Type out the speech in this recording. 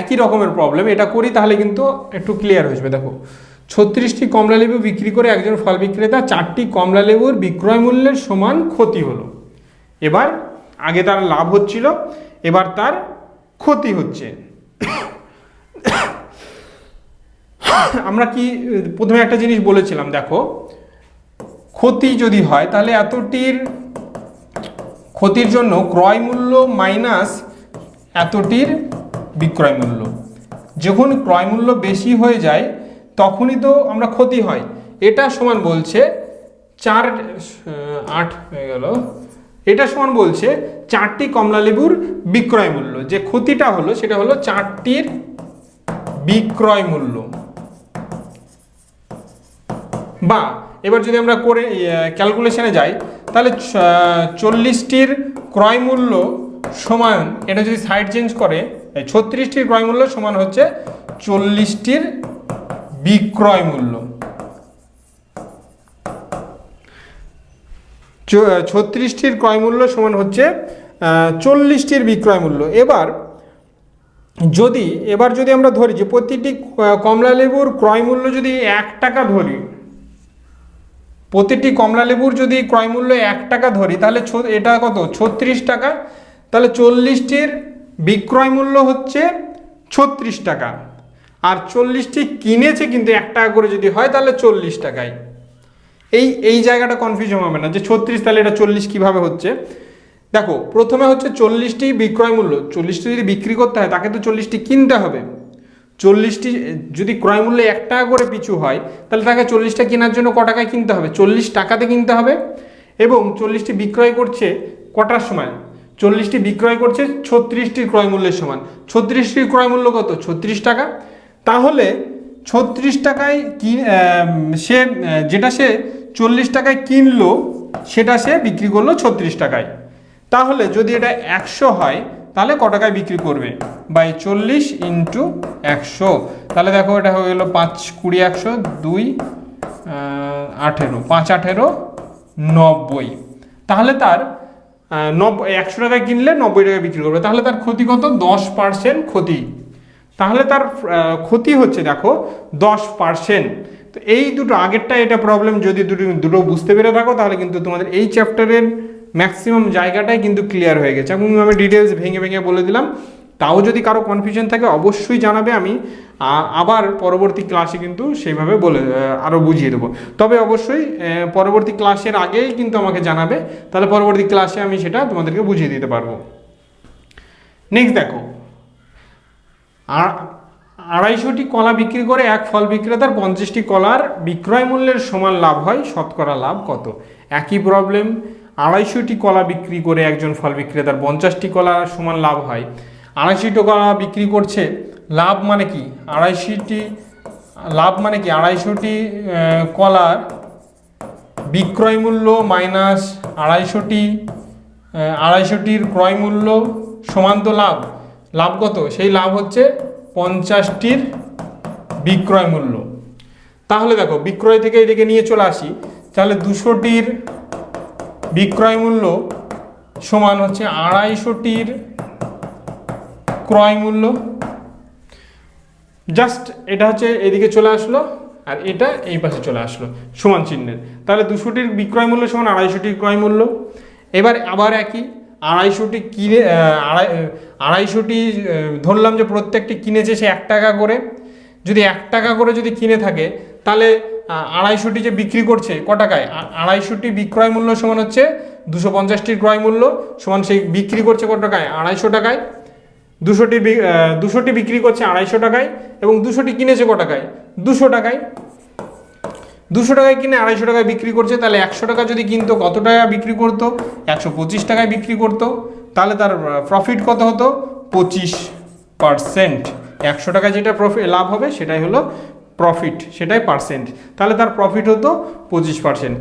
একই রকমের প্রবলেম এটা করি তাহলে কিন্তু একটু ক্লিয়ার হয়ে যাবে। দেখো, ছত্রিশটি কমলা লেবু বিক্রি করে একজন ফল বিক্রেতা চারটি কমলা লেবুর বিক্রয় মূল্যের সমান ক্ষতি হলো। এবার আগে তার লাভ হচ্ছিল, এবার তার ক্ষতি হচ্ছে। আমরা কি, প্রথমে একটা জিনিস বলেছিলাম, দেখো, ক্ষতি যদি হয় তাহলে এতটির ক্ষতির জন্য ক্রয় মূল্য মাইনাস এতটির বিক্রয় মূল্য। যখন ক্রয় মূল্য বেশি হয়ে যায়, তখনই তো আমরা ক্ষতি হয়। এটা সমান বলছে চার আট হয়ে গেল। এটা সমান বলছে চারটি কমলা লেবুর বিক্রয় মূল্য। যে ক্ষতিটা হলো, সেটা হলো চারটির বিক্রয় মূল্য। বা, এবার যদি আমরা করে ক্যালকুলেশনে যাই, তাহলে চল্লিশটির ক্রয় মূল্য সমান, এটা যদি সাইড চেঞ্জ করে ছত্রিশটির ক্রয় মূল্য সমান হচ্ছে চল্লিশটির বিক্রয় মূল্য। ছত্রিশটির ক্রয় মূল্য সমান হচ্ছে চল্লিশটির বিক্রয় মূল্য। এবার যদি এবার যদি আমরা ধরি যে প্রতিটি কমলা লেবুর ক্রয় মূল্য যদি এক টাকা ধরি, প্রতিটি কমলা লেবুর যদি ক্রয় মূল্য এক টাকা ধরি, তাহলে এটা কত? ছত্রিশ টাকা। তাহলে চল্লিশটির বিক্রয় মূল্য হচ্ছে ছত্রিশ টাকা। আর চল্লিশটি কিনেছে কিন্তু এক টাকা করে যদি হয় তাহলে চল্লিশ টাকায়। এই এই জায়গাটা কনফিউশন হবে না যে ছত্রিশ তাহলে এটা চল্লিশ কীভাবে হচ্ছে? দেখো, প্রথমে হচ্ছে চল্লিশটি বিক্রয় মূল্য। চল্লিশটি যদি বিক্রি করতে হয় তাকে তো চল্লিশটি কিনতে হবে। চল্লিশটি, যদি ক্রয় মূল্য এক টাকা করে পিছু হয়, তাহলে তাকে চল্লিশটা কেনার জন্য ক টাকায় কিনতে হবে? চল্লিশ টাকাতে কিনতে হবে। এবং চল্লিশটি বিক্রয় করছে কটার সময়? চল্লিশটি বিক্রয় করছে, ছত্রিশটির ক্রয় মূল্যের সমান। ছত্রিশটির ক্রয় মূল্য কত? ছত্রিশ টাকা। তাহলে ছত্রিশ টাকায় কি সে যেটা সে চল্লিশ টাকায় কিনলো, সেটা সে বিক্রি করল ছত্রিশ টাকায়। তাহলে যদি এটা একশো হয়, তাহলে ক টাকায় বিক্রি করবে? বাই চল্লিশ ইন্টু একশো। তাহলে দেখো এটা হয়ে গেলো পাঁচ কুড়ি একশো দুই আঠেরো। পাঁচ আঠেরো নব্বই। তাহলে তার নব্বই একশো টাকায় কিনলে নব্বই টাকায় বিক্রি করবে। তাহলে তার ক্ষতি কত? দশ পার্সেন্ট ক্ষতি। তাহলে তার ক্ষতি হচ্ছে, দেখো, দশ পার্সেন্ট তো এই দুটো আগেরটা এটা প্রবলেম যদি দুটো দুটো বুঝতে পেরে থাকো, তাহলে কিন্তু তোমাদের এই চ্যাপ্টারের ম্যাক্সিমাম জায়গাটাই কিন্তু ক্লিয়ার হয়ে গেছে। এবং আমি ডিটেলস ভেঙে ভেঙে বলে দিলাম। তাও যদি কারও কনফিউশন থাকে, অবশ্যই জানাবে আমি। আবার পরবর্তী ক্লাসে কিন্তু সেইভাবে বলে আরও বুঝিয়ে দেবো। তবে অবশ্যই পরবর্তী ক্লাসের আগেই কিন্তু আমাকে জানাবে। তাহলে পরবর্তী ক্লাসে আমি সেটা তোমাদেরকে বুঝিয়ে দিতে পারব। নেক্সট দেখো। আড়াইশোটি কলা বিক্রি করে এক ফল বিক্রেতার পঞ্চাশটি কলার বিক্রয় মূল্যের সমান লাভ হয়, শতকরা লাভ কত? একই প্রবলেম আড়াইশোটি কলা বিক্রি করে একজন ফল বিক্রেতার পঞ্চাশটি কলা সমান লাভ হয়। আড়াইশোটি কলা বিক্রি করছে, লাভ মানে কি? আড়াইশোটি, লাভ মানে কি? আড়াইশোটি কলার বিক্রয় মূল্য মাইনাস আড়াইশোটি আড়াইশোটির ক্রয় মূল্য সমান তো লাভ। লাভ কত? সেই লাভ হচ্ছে পঞ্চাশটির বিক্রয় মূল্য। তাহলে দেখো, বিক্রয় থেকে এদিকে নিয়ে চলে আসি। তাহলে দুশোটির বিক্রয় মূল্য সমান হচ্ছে আড়াইশোটির ক্রয় মূল্য। জাস্ট এটা হচ্ছে এদিকে চলে আসলো আর এটা এই পাশে চলে আসলো, সমান চিহ্নের। তাহলে দুশোটির বিক্রয় মূল্য সমান আড়াইশোটির ক্রয় মূল্য। এবার আবার একই, আড়াইশোটি কিনে আড়াই, আড়াইশোটি ধরলাম যে প্রত্যেকটি কিনেছে সে এক টাকা করে। যদি এক টাকা করে যদি কিনে থাকে, তাহলে আড়াইশোটি যে বিক্রি করছে, ক টাকায়? আড়াইশোটি বিক্রয় মূল্য সমান হচ্ছে দুশো পঞ্চাশটির ক্রয় মূল্য, সমান সেই বিক্রি করছে কত টাকায়? আড়াইশো টাকায়। দুশোটি দুশোটি বিক্রি করছে আড়াইশো টাকায় এবং দুশোটি কিনেছে ক টাকায়? দুশো টাকায়। দুশো টাকায় কিনে আড়াইশো টাকায় বিক্রি করছে, তাহলে একশো টাকা যদি কিনতো, কত টাকা বিক্রি করতো? একশো পঁচিশ টাকায় বিক্রি করতো, তাহলে তার প্রফিট কত হতো? পঁচিশ পারসেন্ট একশো টাকায় যেটা প্রফিট লাভ হবে, সেটাই হলো প্রফিট সেটাই পার্সেন্ট তাহলে তার প্রফিট হতো পঁচিশ পার্সেন্ট